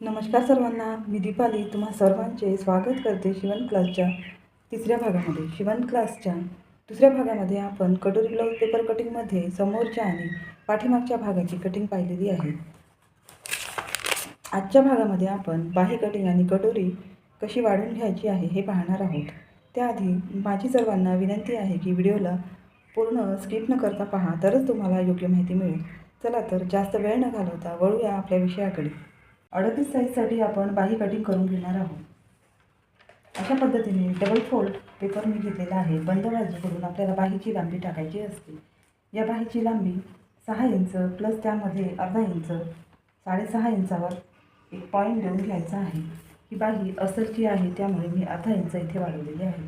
नमस्कार सर्वांना मी दीपाली. तुम्हा सर्वांचे स्वागत करते शिवण क्लासच्या तिसऱ्या भागामध्ये. शिवण क्लासच्या दुसऱ्या भागामध्ये आपण कटोरी ब्लाऊज पेपर कटिंगमध्ये समोरच्या आणि पाठीमागच्या भागाची कटिंग पाहिलेली आहे. आजच्या भागामध्ये आपण बाही कटिंग आणि कटोरी कशी वाढून घ्यायची आहे हे पाहणार आहोत. त्याआधी माझी सर्वांना विनंती आहे की व्हिडिओला पूर्ण स्किप न करता पहा तरच तुम्हाला योग्य माहिती मिळेल. चला तर जास्त वेळ न घालवता वळूया आपल्या विषयाकडे. अडतीस साईजसाठी आपण बाही कटिंग करून घेणार आहोत. अशा पद्धतीने डबल फोल्ड पेपर मी घेतलेला आहे. बंद बाजूकडून आपल्याला बाहीची लांबी टाकायची असते. या बाहीची लांबी सहा इंच प्लस त्यामध्ये अर्धा इंच साडेसहा इंचावर एक पॉईंट देऊन घ्यायचा आहे. ही बाही अस्तरची आहे त्यामुळे मी अर्धा इंच इथे वाढवलेली आहे.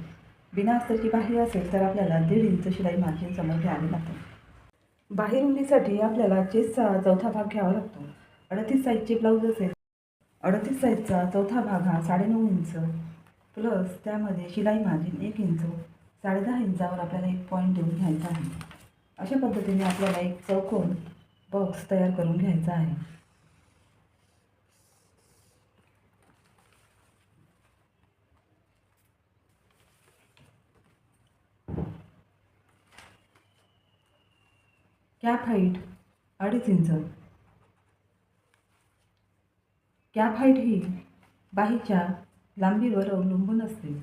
बिना अस्तरची बाही असेल तर आपल्याला दीड इंच शिलाई मार्जिन समोर घ्यावी लागतं. बाहेर रुंदीसाठी आपल्याला चेसचा चौथा भाग घ्यावा लागतो. अडतीस साईजचे ब्लाऊज असेल. अडतीस साईजचा चौथा भाग हा साडेनऊ इंच प्लस त्यामध्ये शिलाई मार्जिन एक इंच साडेदहा इंचावर आपल्याला एक पॉईंट देऊन घ्यायचा आहे. अशा पद्धतीने आपल्याला एक चौकोन बॉक्स तयार करून घ्यायचा आहे. कॅप हाईट अडीच इंच कॅप हाईट ही बाहीच्या लांबीवर अवलंबून असते.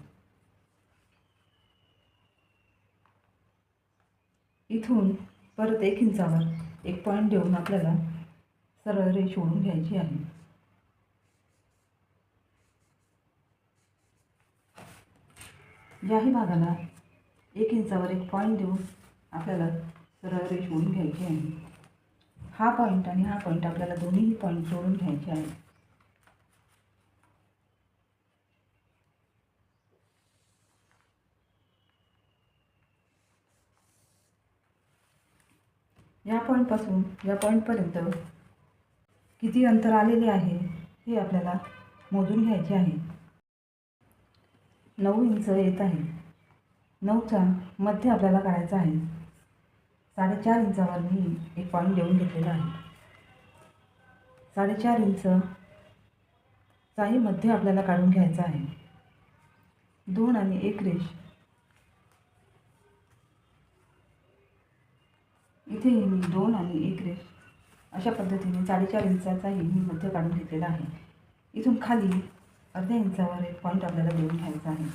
इथून परत एक इंचावर एक पॉईंट देऊन आपल्याला सरळ रेष ओढून घ्यायची आहे. याही भागाला एक इंचावर एक पॉईंट देऊन आपल्याला सरळ रेष ओढून घ्यायची आहे. हा पॉईंट आणि हा पॉईंट आपल्याला दोन्ही पॉईंट जोडून घ्यायचे आहे या पॉईंटपासून या पॉईंटपर्यंत किती अंतर आलेले आहे हे आपल्याला मोजून घ्यायचे आहे. नऊ इंच येत आहे. नऊचा मध्य आपल्याला काढायचा आहे. साडेचार इंचावर मी एक पॉईंट देऊन घेतलेला आहे. साडेचार इंचचाही मध्य आपल्याला काढून घ्यायचा आहे. दोन आणि एक रेष इथे मी दोन आणि एक रेष. अशा पद्धतीने साडेचार इंचाचाही मी मध्य काढून घेतलेला आहे. इथून खाली अर्ध्या इंचावर एक पॉईंट आपल्याला देऊन घ्यायचा आहे.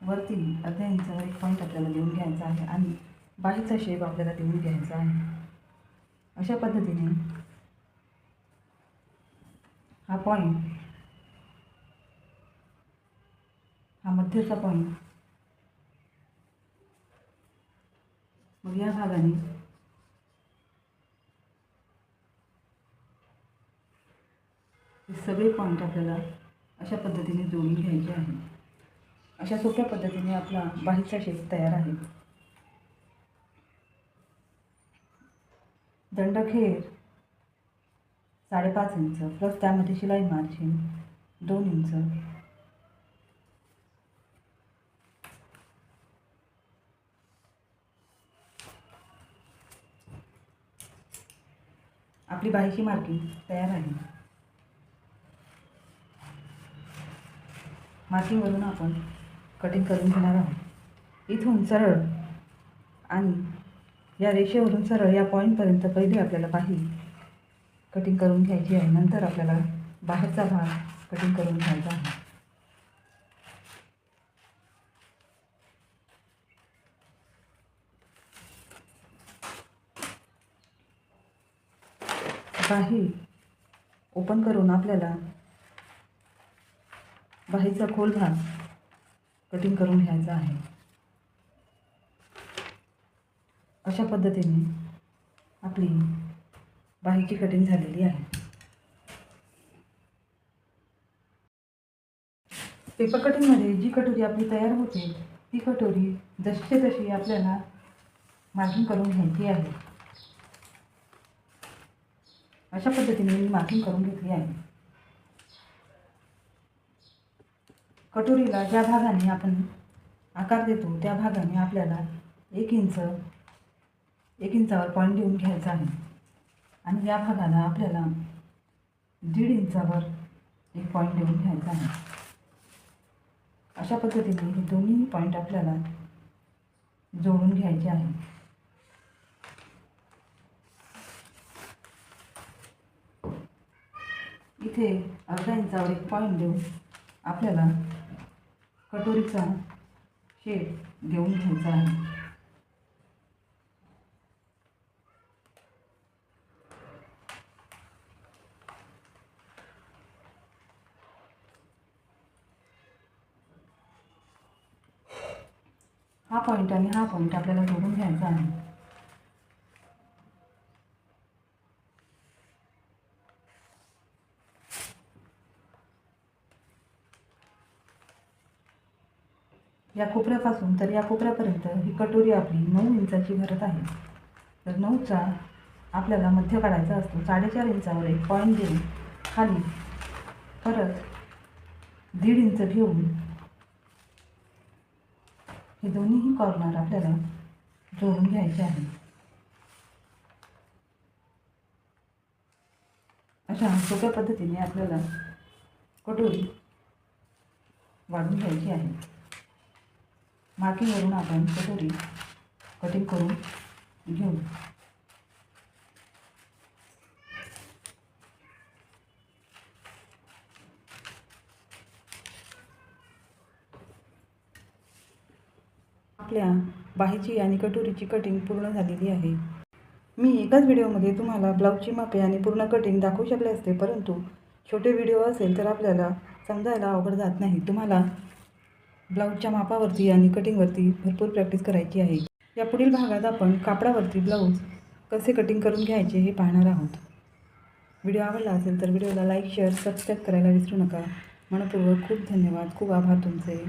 वरती अर्ध्या इंचावर एक पॉईंट आपल्याला देऊन घ्यायचा आहे आणि बाहीचा शेप आपल्याला देऊन घ्यायचा आहे. अशा पद्धतीने हा पॉईंट हा मध्यचा पॉईंट मग या भागाने हे सगळे पॉईंट आपल्याला अशा पद्धतीने जोडून घ्यायचे आहे अशा सोप्या पद्धतीने आपला बाहेरचा शेप तयार आहे. दंडखेर साडेपाच इंच प्लस त्यामध्ये शिलाई मार्जिन दोन इंच. आपली बाईची मार्किंग तयार आहे. मातीवरून आपण कटिंग करून घेणार आहोत. इथून सरळ आणि या रेषेवरून सरळ या पॉईंटपर्यंत पहिले आपल्याला पाही कटिंग करून घ्यायची आहे. नंतर आपल्याला बाहेरचा भाग कटिंग करून घ्यायचा आहे. बाही ओपन करून आपल्याला बाहीचा खोल भाग कटिंग करून घ्यायचा आहे. अशा पद्धतीने आपली बाहीची कटिंग झालेली आहे. पेपर कटिंगमध्ये जी कटोरी आपली तयार होते ती कटोरी जशी तशी आपल्याला मार्किंग करून घ्यायची आहे. अशा पद्धतीने मी मार्किंग करून घेतली आहे. कटोरीला ज्या भागाने आपण आकार देतो त्या भागाने आपल्याला एक इंच एक इंचावर पॉईंट देऊन घ्यायचा आहे. आणि या भागाला आपल्याला दीड इंचावर एक पॉईंट देऊन घ्यायचा आहे. अशा पद्धतीने हे दोन्ही पॉईंट आपल्याला जोडून घ्यायचे आहे. इथे अर्धा इंचावर एक पॉईंट देऊन आपल्याला कटोरीचा शेप देऊन घ्यायचा आहे. हा पॉईंट आणि हा पॉईंट आपल्याला जोडून घ्यायचा आहे. या कोपऱ्यापासून तर या कोपऱ्यापर्यंत ही कटोरी आपली नऊ इंचाची भरत आहे. तर नऊचा आपल्याला मध्य काढायचा असतो. साडेचार इंचावर एक पॉईंट देऊन खाली परत दीड इंच घेऊन हे दोन्हीही कॉर्नर आपल्याला जोडून घ्यायचे आहे. अशा सोप्या पद्धतीने आपल्याला कटोरी वाढून घ्यायची आहे. मातीवरून आपण कटोरी कटिंग करून घेऊ आपल्या बाहीची आणि कटोरीची कटिंग पूर्ण झालेली आहे. मी एकाच व्हिडिओमध्ये तुम्हाला ब्लाऊजची मापे आणि पूर्ण कटिंग दाखवू शकले असते परंतु छोटे व्हिडिओ असेल तर आपल्याला समजायला अवघड जात नाही. तुम्हाला ब्लाऊजच्या मापावरती आणि कटिंगवरती भरपूर प्रॅक्टिस करायची आहे. या पुढील भागात आपण कापडावरती ब्लाऊज कसे कटिंग करून घ्यायचे हे पाहणार आहोत. व्हिडिओ आवडला असेल तर व्हिडिओला लाईक शेअर सबस्क्राईब करायला विसरू नका. मनपूर्वक खूप धन्यवाद. खूप आभार तुमचे.